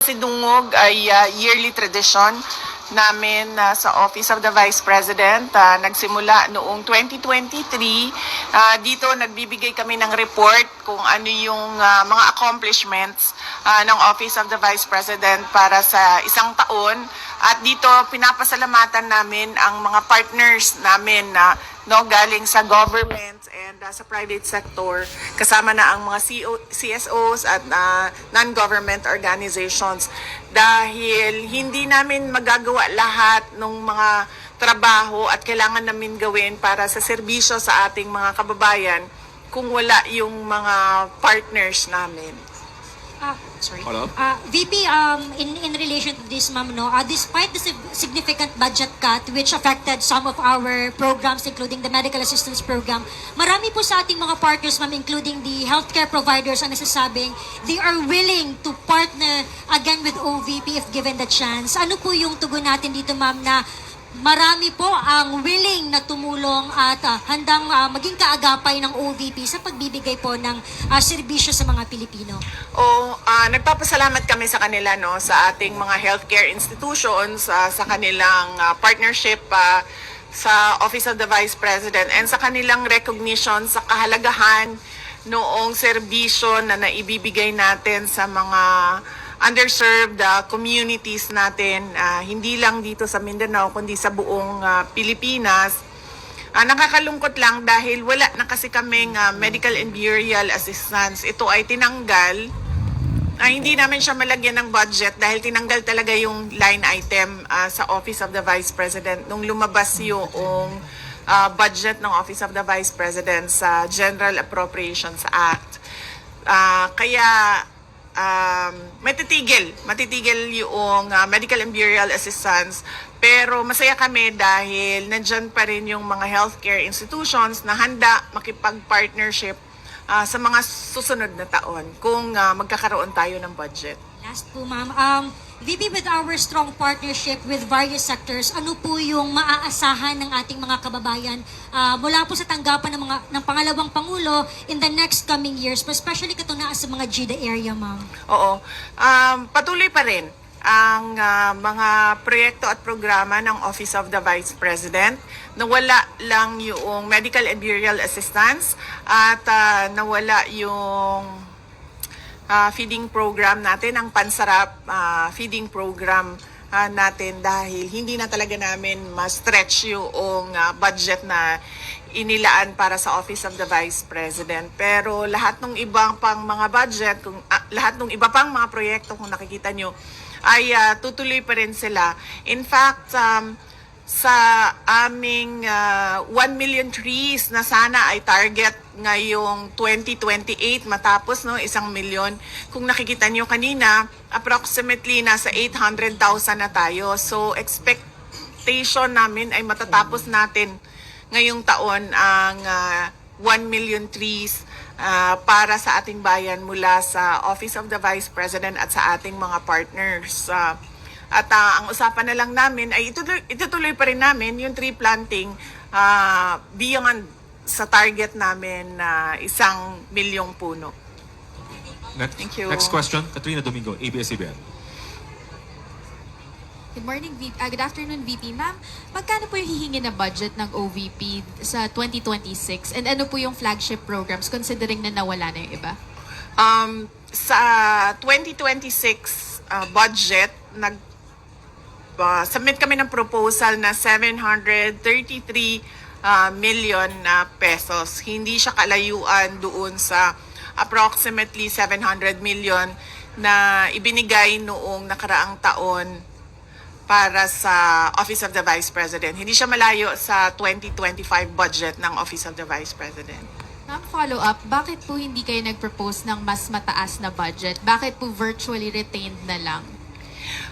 Si ay ah, yearly tradition namin ah, sa Office of the Vice President. Ah, nagsimula noong 2023. Ah, dito nagbibigay kami ng report kung ano yung ah, mga accomplishments ah, ng Office of the Vice President para sa isang taon. At dito pinapasalamatan namin ang mga partners namin na no galing sa government and uh, sa private sector kasama na ang mga CO, CSOs at uh, non-government organizations dahil hindi namin magagawa lahat ng mga trabaho at kailangan namin gawin para sa serbisyo sa ating mga kababayan kung wala yung mga partners namin. Ah, sorry. Follow up? Ah, VP, um, in, in relation to this, ma'am, no, uh, despite the sig- significant budget cut which affected some of our programs, including the medical assistance program, marami po sa ating mga partners, ma'am, including the healthcare providers, ang nasasabing they are willing to partner again with OVP if given the chance. Ano po yung tugon natin dito, ma'am, na marami po ang willing na tumulong at ah, handang ah, maging kaagapay ng OVP sa pagbibigay po ng ah, serbisyo sa mga Pilipino. O ah, nagpapasalamat kami sa kanila no sa ating mga healthcare institutions ah, sa kanilang ah, partnership ah, sa Office of the Vice President and sa kanilang recognition sa kahalagahan noong serbisyo na naibibigay natin sa mga underserved ah, communities natin ah, hindi lang dito sa Mindanao kundi sa buong ah, Pilipinas Ah, nakakalungkot lang dahil wala na kasi kaming ah, medical and burial assistance. Ito ay tinanggal. Ah, hindi namin siya malagyan ng budget dahil tinanggal talaga yung line item ah, sa Office of the Vice President nung lumabas yung ah, budget ng Office of the Vice President sa General Appropriations Act. Ah, kaya um, matitigil, matitigil yung ah, medical and burial assistance. Pero masaya kami dahil nandyan pa rin yung mga healthcare institutions na handa makipag-partnership ah, sa mga susunod na taon kung ah, magkakaroon tayo ng budget. Last po, ma'am. Um, VP, with our strong partnership with various sectors, ano po yung maaasahan ng ating mga kababayan ah, mula po sa tanggapan ng, mga, ng pangalawang Pangulo in the next coming years, especially katunaan sa mga GIDA area, ma'am? Oo. Um, patuloy pa rin ang ah, mga proyekto at programa ng Office of the Vice President. Nawala lang yung medical and burial assistance at ah, nawala yung ah, feeding program natin, ang pansarap ah, feeding program ah, natin dahil hindi na talaga namin ma-stretch yung ah, budget na inilaan para sa Office of the Vice President. Pero lahat ng ibang pang mga budget, kung, ah, lahat ng iba pang mga proyekto kung nakikita nyo, ay ah, tutuloy pa rin sila. In fact, um, sa aming ah, 1 million trees na sana ay target ngayong 2028 matapos no isang milyon. Kung nakikita nyo kanina, approximately nasa 800,000 na tayo. So expectation namin ay matatapos natin ngayong taon ang ah, 1 million trees ah, para sa ating bayan mula sa Office of the Vice President at sa ating mga partners. Ah, at ah, ang usapan na lang namin ay itutuloy, itutuloy pa rin namin yung tree planting ah, beyond sa target namin na isang milyong puno. Next, Thank you. Next question, Katrina Domingo, ABS-CBN. Good morning, VP. ah, good afternoon, VP. Ma'am, magkano po yung hihingi na budget ng OVP sa 2026? And ano po yung flagship programs considering na nawala na yung iba? Um, sa 2026 uh, budget, nag uh, submit kami ng proposal na 733 uh, million na pesos. Hindi siya kalayuan doon sa approximately 700 million na ibinigay noong nakaraang taon para sa Office of the Vice President. Hindi siya malayo sa 2025 budget ng Office of the Vice President. Ma'am, follow up, bakit po hindi kayo nag-propose ng mas mataas na budget? Bakit po virtually retained na lang?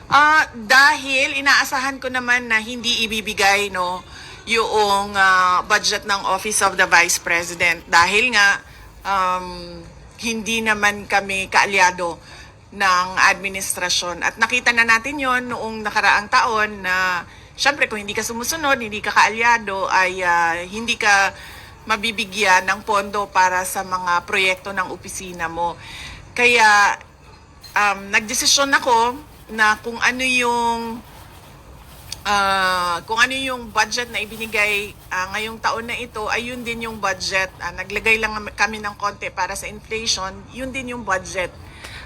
Ah, dahil inaasahan ko naman na hindi ibibigay no yung ah, budget ng Office of the Vice President dahil nga um, hindi naman kami kaalyado ng administrasyon at nakita na natin yon noong nakaraang taon na syempre kung hindi ka sumusunod, hindi ka kaalyado ay ah, hindi ka mabibigyan ng pondo para sa mga proyekto ng opisina mo. Kaya um, nagdesisyon ako na kung ano yung ah, kung ano yung budget na ibinigay ah, ngayong taon na ito, ay yun din yung budget. Ah, naglagay lang kami ng konti para sa inflation, yun din yung budget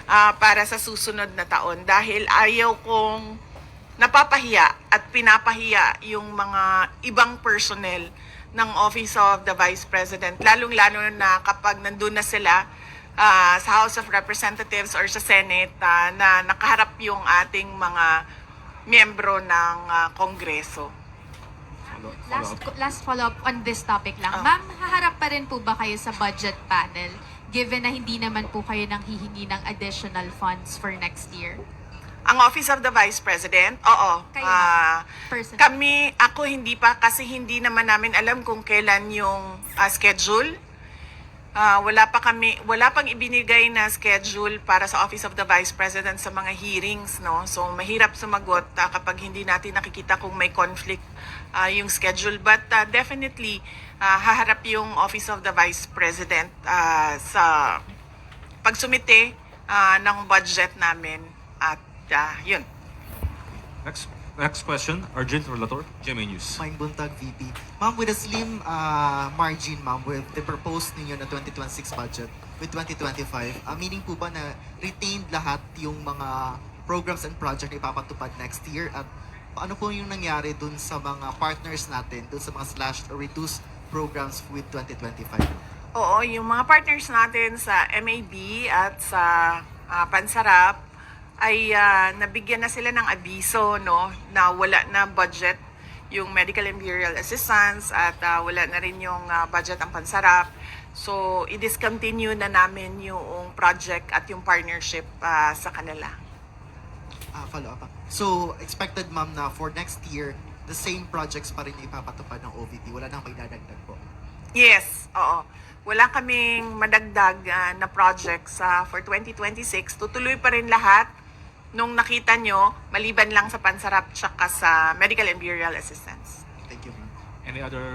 ah, para sa susunod na taon. Dahil ayaw kong napapahiya at pinapahiya yung mga ibang personnel ng Office of the Vice President, lalong-lalo na kapag nandun na sila ah, sa House of Representatives or sa Senate ah, na nakaharap yung ating mga miyembro ng ah, Kongreso. Last, up. last follow-up on this topic lang. Ah. Ma'am, haharap pa rin po ba kayo sa budget panel given na hindi naman po kayo nang hihingi ng additional funds for next year? Ang Office of the Vice President, oo. Kayo, personally. kami, ako hindi pa kasi hindi naman namin alam kung kailan yung ah, schedule. Ah, wala pa kami, wala pang ibinigay na schedule para sa Office of the Vice President sa mga hearings, no? So mahirap sumagot ah, kapag hindi natin nakikita kung may conflict ah, yung schedule. But ah, definitely ah, haharap yung Office of the Vice President ah, sa pagsumite ah, ng budget namin at ah, yun. Next, next question, Arjun Relator, GMA News. Mine Buntag VP. Ma'am, with a slim uh, margin, ma'am, with the proposed ninyo na 2026 budget with 2025, uh, meaning po ba na retained lahat yung mga programs and project na ipapatupad next year? At ano po yung nangyari dun sa mga partners natin, dun sa mga slashed or reduced programs with 2025? Oo, yung mga partners natin sa MAB at sa ah, Pansarap ay ah, nabigyan na sila ng abiso no na wala na budget yung medical and burial assistance at ah, wala na rin yung ah, budget ang Pansarap. So, i-discontinue na namin yung project at yung partnership ah, sa kanila. Ah, follow up. So, expected ma'am na for next year, the same projects pa rin ipapatupad ng OVP. Wala nang may dadagdag po. Yes, oo. Wala kaming madagdag ah, na projects sa for 2026. Tutuloy pa rin lahat nung nakita nyo, maliban lang sa pansarap tsaka sa medical and burial assistance. Thank you, ma'am. Any other